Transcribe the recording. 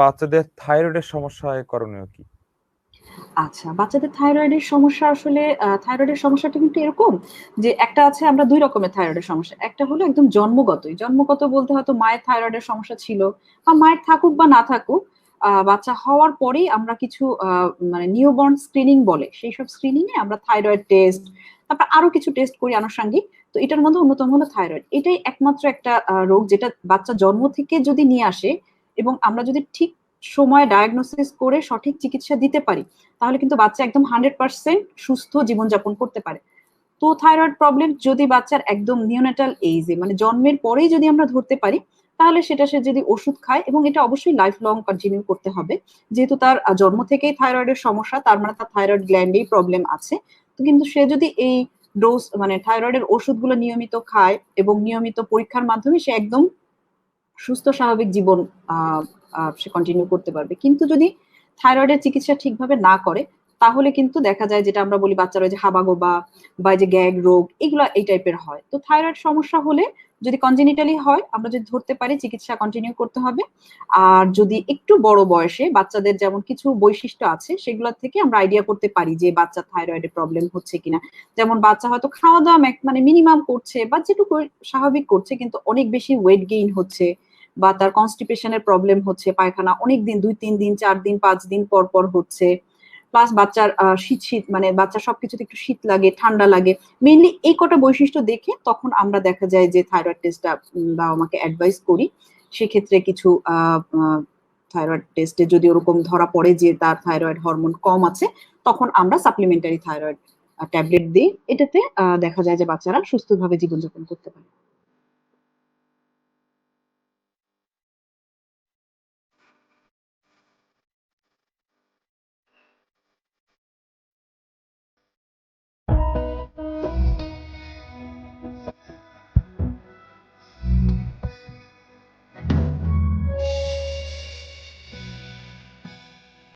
বাচ্চাদের থাইরয়েডের সমস্যা হয় করণীয় কি? আচ্ছা, বাচ্চাদের থাইরয়েডের সমস্যা আসলে থাইরয়েডের সমস্যাটা কিন্তু এরকম যে একটা আছে আমরা ২ রকমের থাইরয়েডের সমস্যা। একটা হলো একদম জন্মগতই। জন্মগত বলতে হয়তো মায়ের থাইরয়েডের সমস্যা ছিল বা মায়ের থাকুক বা না থাকুক, বাচ্চা হওয়ার পরেই আমরা কিছু মানে নিউবর্ন স্ক্রিনিং বলে। সেইসব স্ক্রিনিং এ আমরা থাইরয়েড টেস্ট, তারপর আরও কিছু টেস্ট করি আনুষঙ্গিক। তো এটার মধ্যে অন্যতম হলো থাইরয়েড। এটাই একমাত্র একটা রোগ যেটা বাচ্চা জন্ম থেকে যদি নিয়ে আসে এবং আমরা যদি ঠিক সময়ে ডায়াগনোসিস করে সঠিক চিকিৎসা দিতে পারি, তাহলে কিন্তু বাচ্চা একদম 100% সুস্থ জীবনযাপন করতে পারে। তো থাইরয়েড প্রবলেম যদি বাচ্চার একদম নিওনেটাল এইজ মানে জন্মের পরেই যদি আমরা ধরতে পারি, তাহলে সেটা সে যদি ওষুধ খায় এবং এটা অবশ্যই লাইফ লং কন্টিনিউ করতে হবে। যেহেতু তার জন্ম থেকেই থাইরয়েডের সমস্যা, তার মানে তার থাইরয়েড গ্ল্যান্ডেই প্রবলেম আছে। তো কিন্তু সে যদি এই ডোজ মানে থাইরয়েডের ওষুধগুলো নিয়মিত খায় এবং নিয়মিত পরীক্ষার মাধ্যমে সে একদম সুস্থ স্বাভাবিক জীবন সে কন্টিনিউ করতে পারবে। কিন্তু যদি থাইরয়েডের চিকিৎসা ঠিকভাবে না করে, তাহলে কিন্তু দেখা যায় যেটা আমরা বলি বাচ্চার যে হাবাগোবা বা যে গ্যাগ রোগ এগুলা এই টাইপের হয়। তো থাইরয়েড সমস্যা হলে যদি কনজেনিটালি হয়, আমরা যদি ধরতে পারি চিকিৎসা কন্টিনিউ করতে হবে। আর যদি একটু বড় বয়সে বাচ্চাদের যেমন কিছু বৈশিষ্ট্য আছে সেগুলা থেকে আমরা আইডিয়া করতে পারি যে বাচ্চার থাইরয়েডের প্রবলেম হচ্ছে কিনা। যেমন বাচ্চা হয়তো খাওয়া-দাওয়া মানে মিনিমাম করছে বা যেটুকু স্বাভাবিক করছে কিন্তু অনেক বেশি ওয়েট গেইন হচ্ছে বা তার কনস্টিপেশন এর প্রবলেম হচ্ছে, পায়খানা অনেকদিন ২-৩ দিন, চার দিন, পাঁচ দিন পর, পর হচ্ছে। প্লাস বাচ্চার শীত, শীত মানে বাচ্চা সবকিছুতে একটু শীত লাগে, ঠান্ডা লাগে। মেইনলি এই কটা বৈশিষ্ট্য দেখে তখন আমরা দেখা যায় যে থাইরয়েড টেস্টটা উম বাবা-মাকে অ্যাডভাইস করি। সেক্ষেত্রে কিছু থাইরয়েড টেস্টে যদি ওরকম ধরা পড়ে যে তার থাইরয়েড হরমোন কম আছে, তখন আমরা সাপ্লিমেন্টারি থাইরয়েড ট্যাবলেট দিই এটাতে দেখা যায় যে বাচ্চারা সুস্থভাবে জীবনযাপন করতে পারে।